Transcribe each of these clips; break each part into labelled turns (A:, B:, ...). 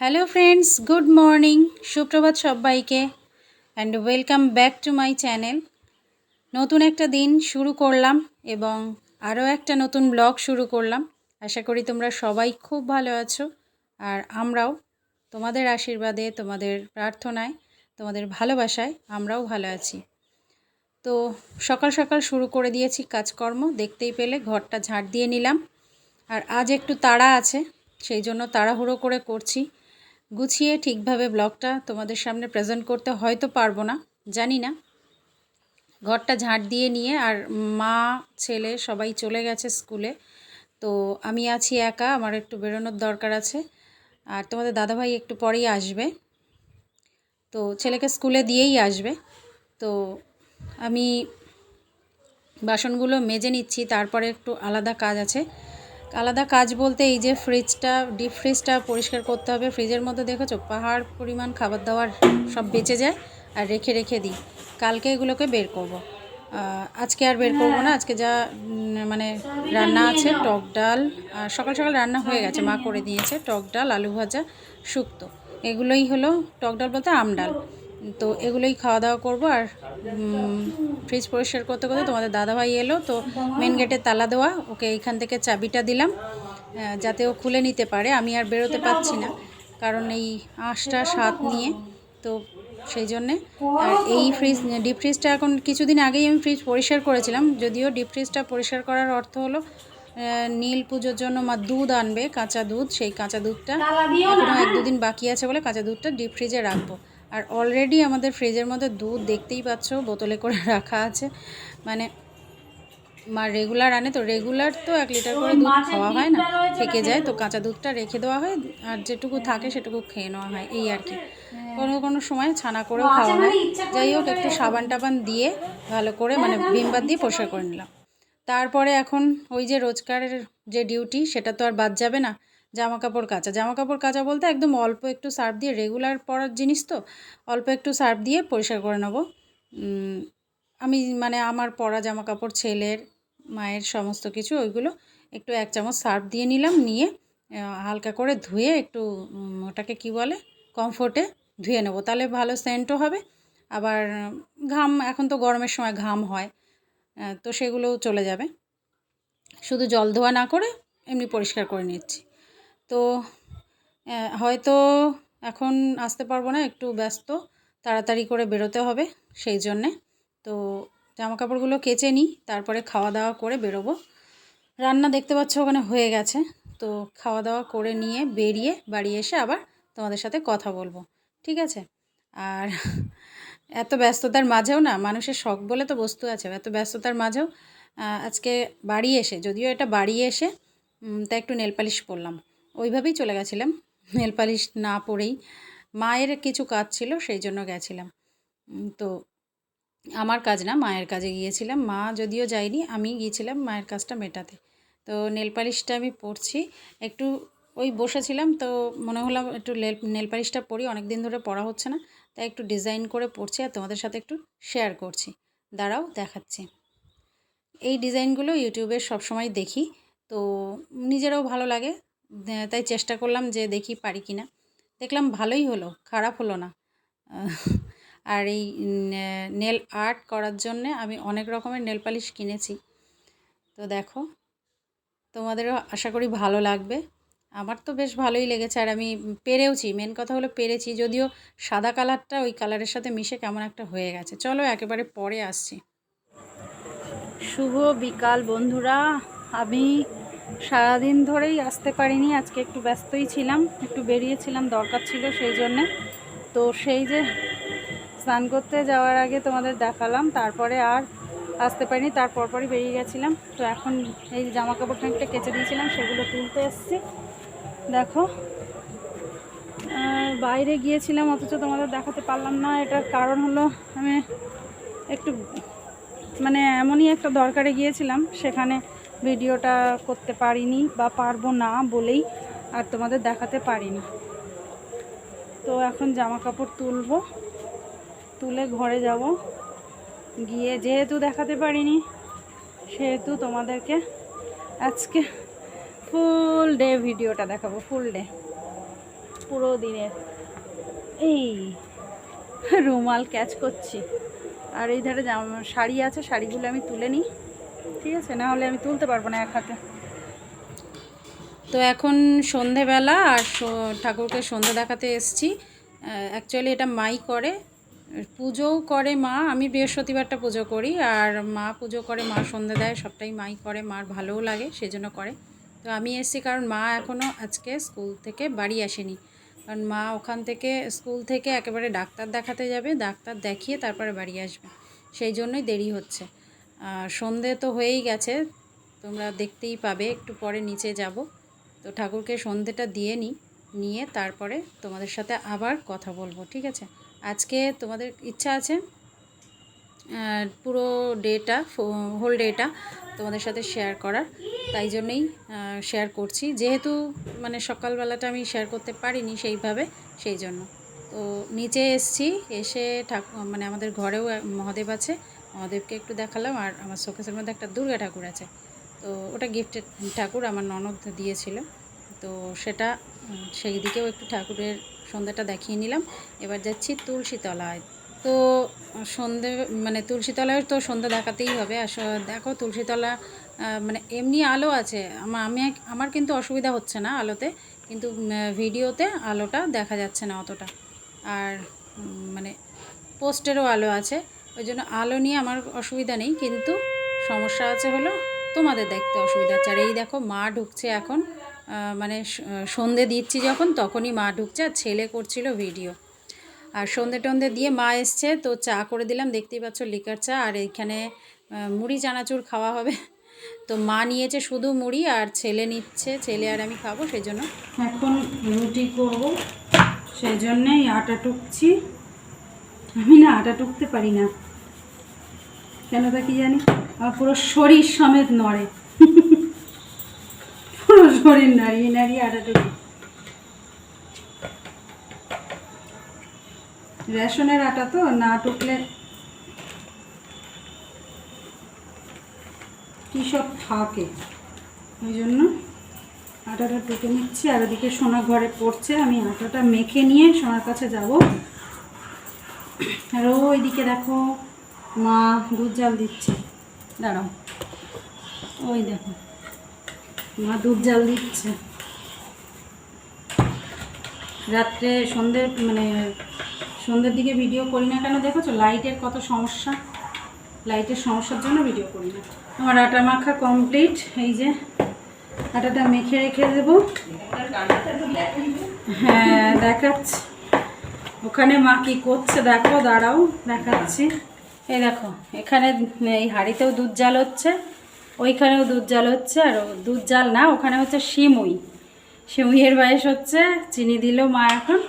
A: Hello friends good morning সুপ্রভাত সবাইকে and welcome back to my channel নতুন একটা দিন শুরু করলাম এবং আরও একটা নতুন ব্লগ শুরু করলাম। আশা করি তোমরা সবাই খুব ভালো আছো, আর আমরাও তোমাদের আশীর্বাদে, তোমাদের প্রার্থনায়, তোমাদের ভালোবাসায় আমরাও ভালো আছি। তো সকাল সকাল শুরু করে দিয়েছি কাজকর্ম, দেখতেই পেলে ঘরটা ঝাড় দিয়ে নিলাম। আর আজ একটু তাড়া আছে, সেই জন্য তাড়াহুড়ো করে করছি। গুছিয়ে ঠিকভাবে ব্লগটা তোমাদের সামনে প্রেজেন্ট করতে হয়তো পারব না, জানি না। ঘরটা ঝাঁট দিয়ে নিয়ে আর মা, ছেলে সবাই চলে গেছে স্কুলে। তো আমি আছি একা, আমার একটু বেরোনোর দরকার আছে। আর তোমাদের দাদাভাই একটু পরেই আসবে। তো ছেলেকে স্কুলে দিয়েই আসবে। তো আমি বাসনগুলো মেজে নিচ্ছি, তারপরে একটু আলাদা কাজ আছে। আলাদা কাজ বলতে এই যে ফ্রিজটা ডিপ ফ্রিজটা পরিষ্কার করতে হবে। ফ্রিজের মধ্যে দেখেছ পাহাড় পরিমাণ খাবার দাবার সব বেঁচে যায় আর রেখে রেখে দিই। কালকে এগুলোকে বের করব। আজকে আর বের করব না। আজকে যা মানে রান্না আছে, টক ডাল আর সকাল সকাল রান্না হয়ে গেছে। মা করে দিয়েছে, টক ডাল, আলু ভাজা, শুক্তো। এগুলোই হলো টক ডাল বলতে আম ডাল। তো এগুলোই খাওয়া দাওয়া করব আর ফ্রিজ পরিষ্কার করতে করতে তোমাদের দাদাভাই এলো তো মেন গেটে তালা দেওয়া ওকে এইখান থেকে চাবিটা দিলাম যাতে ও খুলে নিতে পারে আমি আর বেরোতে পারছি না কারণ এই আঁশটা স্বাদ নিয়ে তো সেই জন্যে আর এই ফ্রিজ ডিপ ফ্রিজটা এখন কিছুদিন আগেই আমি ফ্রিজ পরিষ্কার করেছিলাম যদিও ডিপ ফ্রিজটা পরিষ্কার করার অর্থ হলো নীল পুজোর জন্য মা দুধ আনবে কাঁচা দুধ সেই কাঁচা দুধটা এখনও এক দুদিন বাকি আছে বলে কাঁচা দুধটা ডিপ ফ্রিজে রাখব। আর অলরেডি আমাদের ফ্রিজের মধ্যে দুধ দেখতেই পাচ্ছ বোতলে করে রাখা আছে। মানে মা রেগুলার আনে তো রেগুলার তো এক লিটার করে দুধ খাওয়া হয় না। থেকে যায় তো? কাঁচা দুধটা রেখে দেওয়া হয় আর যেটুকু থাকে সেটুকু খেয়ে নেওয়া হয় এই আর কি। কোনো কোনো সময় ছানা করেও খাওয়া হয়। যাই হোক একটু সাবান টাবান দিয়ে ভালো করে মানে ভিমবার দিয়ে পরিষ্কার করে নিলাম। তারপরে এখন ওই যে রোজকারের যে ডিউটি সেটা তো আর বাদ যাবে না। জামা কাপড় কাচা। জামা কাপড় কাচা বলতে একদম অল্প একটু সার্ফ দিয়ে রেগুলার পরার জিনিস তো, অল্প একটু সার্ফ দিয়ে পরিষ্কার করে নেব। আমি মানে আমার পরা জামা কাপড় ছেলের, মায়ের সমস্ত কিছু ওইগুলো একটু এক চামচ সার্ফ দিয়ে নিলাম, নিয়ে হালকা করে ধুয়ে একটু ওটাকে কি বলে, কমফোর্টে ধুয়ে নেব। তাহলে ভালো সেন্টও হবে। আবার ঘাম, এখন তো গরমের সময় ঘাম হয় তো সেগুলোও চলে যাবে। শুধু জল ধোয়া না করে এমনি পরিষ্কার করে নিচ্ছি। তো হয়তো এখন আসতে পারব না, একটু ব্যস্ত। তাড়াতাড়ি করে বেরোতে হবে সেই জন্যে। তো জামা কাপড়গুলো কেচে নিই, তারপরে খাওয়া দাওয়া করে বেরোবো। রান্না দেখতে পাচ্ছ ওখানে হয়ে গেছে। তো, খাওয়া দাওয়া করে নিয়ে বেরিয়ে বাড়ি এসে আবার তোমাদের সাথে কথা বলব। ঠিক আছে? আর এত ব্যস্ততার মাঝেও না, মানুষের শখ বলে তো বস্তু আছে, এত ব্যস্ততার মাঝেও আজকে বাড়ি এসে, যদিও এটা বাড়ি এসে তা একটু নেল পালিশ পরলাম ওইভাবেই চলে গেছিলাম। নেল পালিশ না পরেই। মায়ের কিছু কাজ ছিল, সেই জন্য গেছিলাম। তো আমার কাজ না, মায়ের কাজে গিয়েছিলাম। মা যদিও যায়নি, আমি গিয়েছিলাম মায়ের কাজটা মেটাতে। তো নেল পালিশটা আমি পরছি। একটু ওই বসেছিলাম, তো মনে হলাম একটু নেল পালিশটা পরি অনেক দিন ধরে পড়া হচ্ছে না। তাই একটু ডিজাইন করে পড়ছি আর তোমাদের সাথে একটু শেয়ার করছি। দাঁড়াও, দেখাচ্ছি। এই ডিজাইনগুলো ইউটিউবে সবসময় দেখি। তো নিজেরও ভালো লাগে তাই চেষ্টা করলাম যে দেখি পারি কি না দেখলাম ভালোই হলো, খারাপ হলো না। আর এই নেল আর্ট করার জন্যে আমি অনেক রকমের নেল পালিশ কিনেছি। তো দেখো, তোমাদেরও আশা করি ভালো লাগবে। আমার তো বেশ ভালোই লেগেছে, আর আমি পেরেওছি, মেন কথা হলো পেরেছি। যদিও সাদা কালারটা ওই কালারের সাথে মিশে কেমন একটা হয়ে গেছে। চলো একেবারে পরে আসছি। শুভ বিকাল বন্ধুরা, আমি সারাদিন ধরেই আসতে পারিনি, আজকে একটু ব্যস্তই ছিলাম, একটু বেরিয়েছিলাম, দরকার ছিল সেই জন্যে। তো সেই যে স্নান করতে যাওয়ার আগে তোমাদের দেখালাম, তারপরে আর আসতে পারিনি তারপর পরই বেরিয়ে গেছিলাম। তো এখন এই জামা কাপড় খানিকটা কেচে দিয়েছিলাম, সেগুলো তুলতে এসছি। দেখো বাইরে গিয়েছিলাম, অথচ তোমাদের দেখাতে পারলাম না। এটার কারণ হলো আমি একটু মানে এমনই একটা দরকারে গিয়েছিলাম, সেখানে ভিডিওটা করতে পারিনি বা পারব না বলেই আর তোমাদের দেখাতে পারিনি। তো এখন জামা কাপড় তুলবো, তুলে ঘরে যাব। গিয়ে যেহেতু দেখাতে পারিনি, সেহেতু তোমাদেরকে আজকে ফুল ডে ভিডিওটা দেখাবো ফুল ডে
B: পুরো দিনের। এই, রুমাল ক্যাচ করছি। আর এই ধারে শাড়ি আছে, শাড়িগুলো আমি তুলে নিই। ঠিক আছে, না হলে আমি তুলতে পারব না এক হাতে।
A: তো এখন সন্ধেবেলা আর ঠাকুরকে সন্ধে দেখাতে এসছি। অ্যাকচুয়ালি এটা মাই করে। পুজোও করে মা, আমি বৃহস্পতিবারটা পুজো করি আর মা পুজো করে, মা সন্ধে দেয়, সবটাই মাই করে, মার ভালোও লাগে, সেজন্য করে। তো আমি এসেছি কারণ মা এখনও আজকে স্কুল থেকে বাড়ি আসেনি। কারণ মা ওখান থেকে স্কুল থেকে একেবারে ডাক্তার দেখাতে যাবে, ডাক্তার দেখিয়ে তারপরে বাড়ি আসবে। সেই জন্যই দেরি হচ্ছে। সন্ধে তো হয়েই গেছে, তোমরা দেখতেই পাবে, একটু পরে নিচে যাব। তো ঠাকুরকে সন্ধেটা দিয়ে নিই নিয়ে তারপরে তোমাদের সাথে আবার কথা বলব, ঠিক আছে? আজকে তোমাদের ইচ্ছা আছে পুরো ডেটা হোল ডেটা তোমাদের সাথে শেয়ার করার, তাই জন্যেই শেয়ার করছি। যেহেতু মানে সকালবেলাটা আমি শেয়ার করতে পারিনি সেইভাবে, সেই জন্য। তো নিচে এসছি, এসে ঠাকুর মানে আমাদের ঘরেও মহাদেব আছে মহাদেবকে একটু দেখালাম আর আমার শোকেসের মধ্যে একটা দুর্গা ঠাকুর আছে। তো ওটা গিফটের ঠাকুর আমার ননদ দিয়েছিল। তো সেটা সেই দিকেও একটু ঠাকুরের সন্ধ্যাটা দেখিয়ে নিলাম। এবার যাচ্ছি তুলসীতলায় তো সন্ধে মানে তুলসীতলায় তো সন্ধ্যা দেখাতেই হবে। আর দেখো তুলসীতলা মানে এমনি আলো আছে। আমি আমার কিন্তু অসুবিধা হচ্ছে না আলোতে। কিন্তু ভিডিওতে আলোটা দেখা যাচ্ছে না অতটা। আর মানে পোস্টেরও আলো আছে। ওই জন্য আলো নিয়ে আমার অসুবিধা নেই, কিন্তু সমস্যা আছে হলো তোমাদের দেখতে অসুবিধা হচ্ছে। আর এই দেখো মা ঢুকছে এখন মানে সন্ধে দিচ্ছি যখন, তখনই মা ঢুকছে আর ছেলে করছিল ভিডিও। আর সন্ধে টন্ধে দিয়ে মা এসছে, তো চা করে দিলাম, দেখতেই পাচ্ছ লিকার চা, আর এইখানে মুড়ি চানাচুর খাওয়া হবে। তো মা নিয়েছে শুধু মুড়ি আর ছেলে নিচ্ছে, ছেলে আর আমি খাব সেই জন্য এখন রুটি করব। সেই জন্যেই আটা টুকছি। আমি না আটা টুকতে পারি না। কেন তা কি জানি? আমার পুরো শরীর সমেত নড়ে। পুরো শরীর নাড়িয়ে নাড়িয়ে আটা টুকি রেশনের আটা তো না টুকলে কী সব থাকে? ওই জন্য আটাটা টুকে নিচ্ছি, আর ওদিকে সোনা ঘরে পড়ছে। আমি আটাটা মেখে নিয়ে সোনার কাছে যাব। আর ওইদিকে দেখো মা দুধ জাল দিচ্ছে। দাঁড়াও। ওই দেখো। মা দুধ জাল দিচ্ছে। রাত্রে সন্ধ্যে মানে সন্ধ্যের দিকে ভিডিও করি না কেন? দেখেছ? লাইটের কত সমস্যা। লাইটের সমস্যার জন্য ভিডিও করি না। আমার আটা মাখা কমপ্লিট এই যে আটাটা মেখে রেখে দেবো। হ্যাঁ দেখাচ্ছি। ওখানে মা কী করছে? দেখো, দাঁড়াও, দেখাচ্ছি। এই দেখো, এখানে, এই হাঁড়িতেও দুধ জাল হচ্ছে, ওইখানেও দুধ জাল হচ্ছে, আর দুধ জাল না, ওখানে হচ্ছে সিমুই সিমুইয়ের বয়স হচ্ছে, চিনি দিল মা এখন।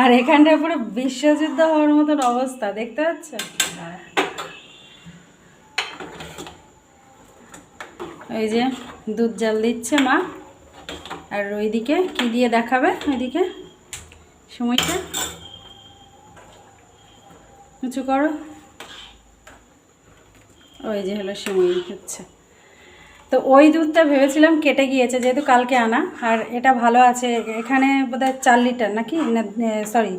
A: আর এখানটা পুরো বিশ্বযুদ্ধ হওয়ার মতন অবস্থা, দেখতে পাচ্ছ? ওই যে দুধ জাল দিচ্ছে মা। আর ওইদিকে কি দিয়ে দেখাবে? ওইদিকে? সময়টা উঁচু করো? ওই যে হলো সিমুই হচ্ছে। তো ওই দুধটা ভেবেছিলাম কেটে গিয়েছে যেহেতু কালকে আনা। আর এটা ভালো আছে এখানে বোধহয় চার লিটার নাকি? না সরি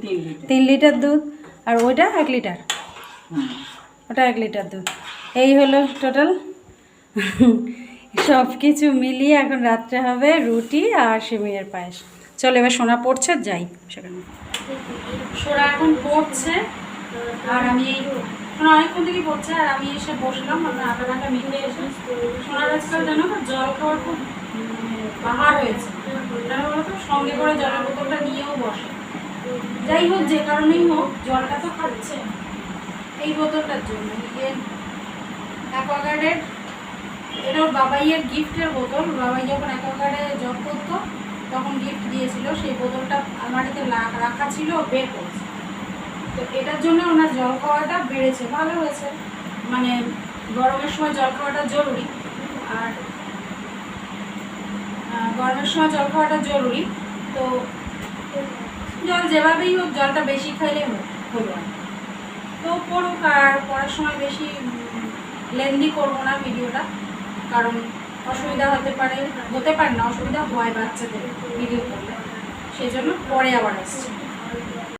A: তিন লিটার। দুধ আর ওইটা এক লিটার। ওটা এক লিটার দুধ। এই হলো টোটাল সব কিছু মিলিয়ে এখন রাত্রে হবে রুটি আর সিমিয়ের পায়েস। চলো এবার সোনা পড়ছে যাই। সেখানে। সোনা এখন পড়ছে। আর আমি এই অনেকক্ষণ থেকে পড়ছে আর আমি এসে বসলাম আমরা আটা ঘণ্টা মিলে এসে সোনার আজকাল জানো তো জল খাওয়ার খুব উম, বাহার হয়েছে। কেন বলো তো সঙ্গে করে জলের বোতলটা নিয়েও বসে। যাই হোক যে কারণেই হোক জলটা তো খাচ্ছে। এই বোতলটার জন্য অ্যাকোয়াগার্ডের এটা ওর বাবাইয়ের গিফটের বোতল। বাবাই যখন অ্যাকোয়াগার্ডে জব করতো তখন গিফট দিয়েছিল সেই বোতলটা আলমারিতে রাখা ছিল বের করেছে। তো এটার জন্য ওনার জল খাওয়াটা বেড়েছে, ভালো হয়েছে। মানে গরমের সময় জল খাওয়াটা জরুরি। আর গরমের সময় জল খাওয়াটা জরুরি। তো জল যেভাবেই হোক, জলটা বেশি খাইলে হলো তো পড়ুক আর পড়ার সময় বেশি লেন্দি করব না ভিডিওটা, কারণ অসুবিধা হতে পারে হতে পারে না, অসুবিধা হয় বাচ্চাদের ভিডিও করলে। সেই জন্য পরে আবার আসছি।